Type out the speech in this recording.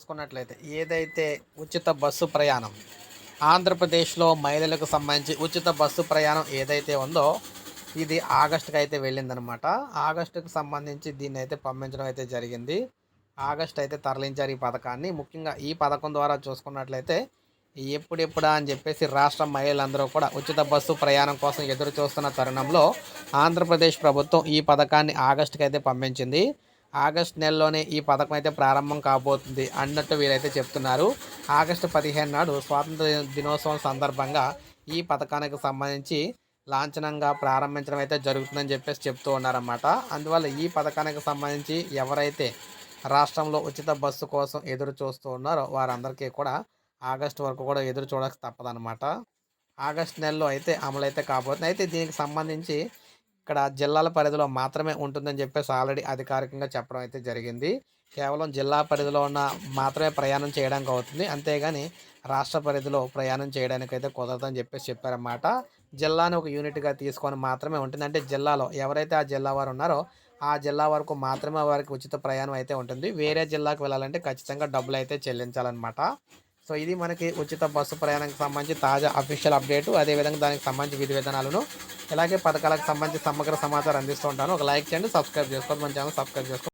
చూసుకున్నట్లయితే ఏదైతే ఉచిత బస్సు ప్రయాణం ఆంధ్రప్రదేశ్లో మహిళలకు సంబంధించి ఉచిత బస్సు ప్రయాణం ఏదైతే ఉందో ఇది ఆగస్టుకి అయితే వెళ్ళిందనమాట. ఆగస్టుకు సంబంధించి దీన్ని అయితే పంపించడం అయితే జరిగింది. ఆగస్ట్ అయితే తరలించారు ఈ పథకాన్ని. ముఖ్యంగా ఈ పథకం ద్వారా చూసుకున్నట్లయితే ఎప్పుడెప్పుడా అని చెప్పేసి రాష్ట్ర మహిళలందరూ కూడా ఉచిత బస్సు ప్రయాణం కోసం ఎదురు చూస్తున్న తరుణంలో ఆంధ్రప్రదేశ్ ప్రభుత్వం ఈ పథకాన్ని ఆగస్టుకి అయితే పంపించింది. ఆగస్ట్ నెలలోనే ఈ పథకం అయితే ప్రారంభం కాబోతుంది అన్నట్టు వీరైతే చెప్తున్నారు. ఆగస్టు పదిహేను నాడు స్వాతంత్ర దినోత్సవం సందర్భంగా ఈ పథకానికి సంబంధించి లాంఛనంగా ప్రారంభించడం అయితే జరుగుతుందని చెప్పేసి చెప్తూ ఉన్నారన్నమాట. అందువల్ల ఈ పథకానికి సంబంధించి ఎవరైతే రాష్ట్రంలో ఉచిత బస్సు కోసం ఎదురు చూస్తూ ఉన్నారో వారందరికీ కూడా ఆగస్టు వరకు కూడా ఎదురు చూడక తప్పదనమాట ఆగస్ట్ నెలలో అయితే అమలు అయితే కాబోతుంది. అయితే దీనికి సంబంధించి ఇక్కడ జిల్లాల పరిధిలో మాత్రమే ఉంటుందని చెప్పేసి ఆల్రెడీ అధికారికంగా చెప్పడం అయితే జరిగింది. కేవలం జిల్లా పరిధిలో ఉన్న మాత్రమే ప్రయాణం చేయడానికి అవుతుంది. అంతేగాని రాష్ట్ర పరిధిలో ప్రయాణం చేయడానికి అయితే కుదరదని చెప్పేసి చెప్పారన్నమాట. జిల్లాను ఒక యూనిట్గా తీసుకొని మాత్రమే ఉంటుంది. అంటే జిల్లాలో ఎవరైతే ఆ జిల్లా వారు ఉన్నారో ఆ జిల్లా వరకు మాత్రమే వారికి ఉచిత ప్రయాణం అయితే ఉంటుంది. వేరే జిల్లాకు వెళ్ళాలంటే ఖచ్చితంగా డబ్బులు అయితే చెల్లించాలన్నమాట. సో ఇది మనకి ఉచిత బస్సు ప్రయాణానికి సంబంధించి తాజా అఫీషియల్ అప్డేటు. అదేవిధంగా దానికి సంబంధించి విధి విధానాలను ఇలాగే పథకాలకు సంబంధించి సమగ్ర సమాచారం అందిస్తూ ఉంటాను. ఒక లైక్ చేయండి సబ్స్క్రైబ్ చేసుకోండి మన ఛానల్ సబ్స్క్రైబ్ చేసుకోండి.